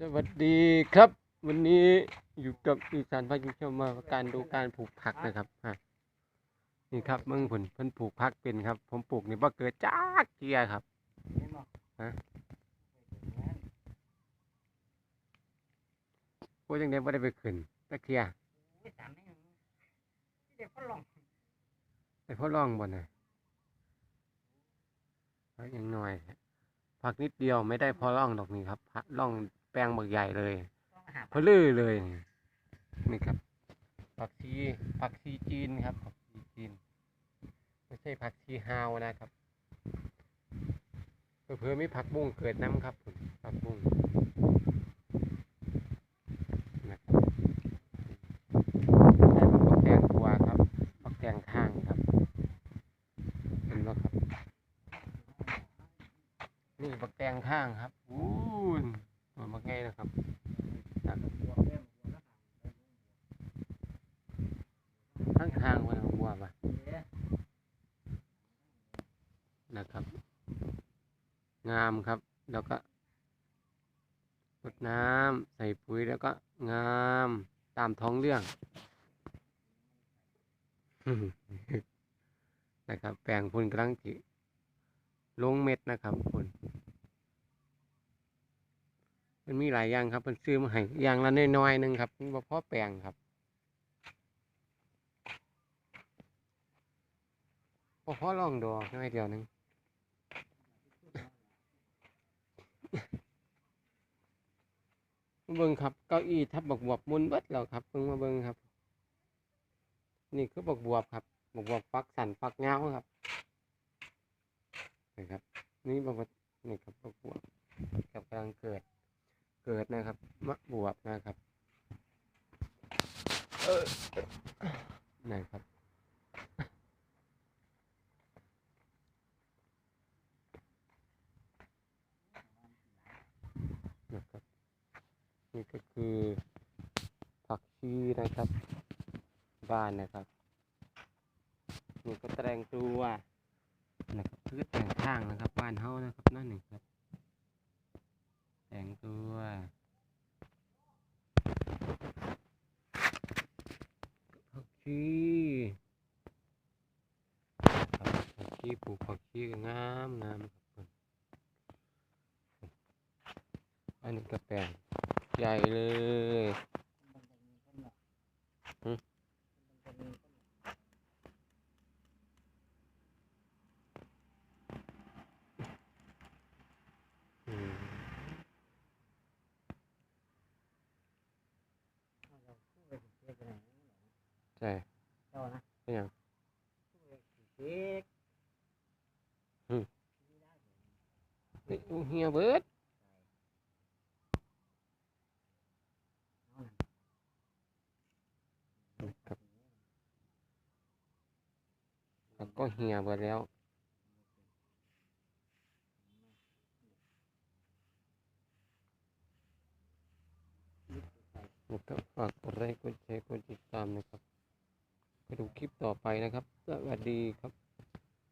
สวัสดีครับ วันนี้อยู่กับอีสานพากินชมมาการดูการปลูกผักนะครับฮะนี่ครับเมืองผลเพิ่นปลูกผักเป็นครับ ผมปลูกนี่บ่เกิดจากเกียครับฮะพวกจังได๋บ่ได้ไปขึ้นตะเคียไม่สามไม่ยังเด็กก็ลองไอ้พ่อร่องบ่น่ะยังน้อยผักนิดเดียวไม่ได้พอร่องดอกนี่ครับร่อง แปลงบักใหญ่เลยต้องหาเพลือเลยนี่นี่ครับ ผักชีผักชีจีนครับ ผักชีจีน ไม่ใช่ผักชีฮาวนะครับเพื่อๆมีผักบุ้งเกิดน้ำครับผมผักบุ้งนะครับใช้ผักแตงกวาครับผักแตงข้างครับเห็นไหมครับนี่ผักแตงข้างครับ อู้นมันมัก ง่ายนะครับทั้งทางวันบัวปะนะครับ งามครับ แล้วก็รดน้ำใส่ปุ๋ยแล้วก็งามตามท้องเรื่องนะครับ แปลงพุ่นกำลังจิลงเม็ดนะครับพุ่น มันมีหลายอย่างครับมันซื้อมาให้อย่างละน้อยๆหนึ่งครับบ่พอแปลงครับพอพอลองดูน้อยเดียวหนึงเบิ่งครับเก้าอี้ทับบกบวบมุนเบิดแล้วครับเพิ่งมาเบิ่งครับ นี่คือบกบวบครับบกบวบฟักสันฟักเงาครับนะครับ นี่บกบวบนี่ครับบกบวบกับกำลังเกิด เกิดนะครับ มะบวบนะครับนะครับ นะครับ นี่ก็คือผักชีนะครับ บ้านนะครับ นี่ก็แตงตัวนะครับพืชแต่งข้างนะครับ บ้านเฮานะครับนั่นหนึ่งครับ แต่งตัวผัก ชีครับผักชีปลูกผักชีงามงามครับอันนี้ก็แปลงใหญ่เลย ช่เจ้านะเป็นหยังเด็กเฮ้ยอู้เฮียเบิดครับแล้วก็เฮียเบิดแล้วนะครับฝากกดไลค์กดแชร์กดติดตามนะครับไปดูค ลิปต่อไปนะครับ สวัสดีครับ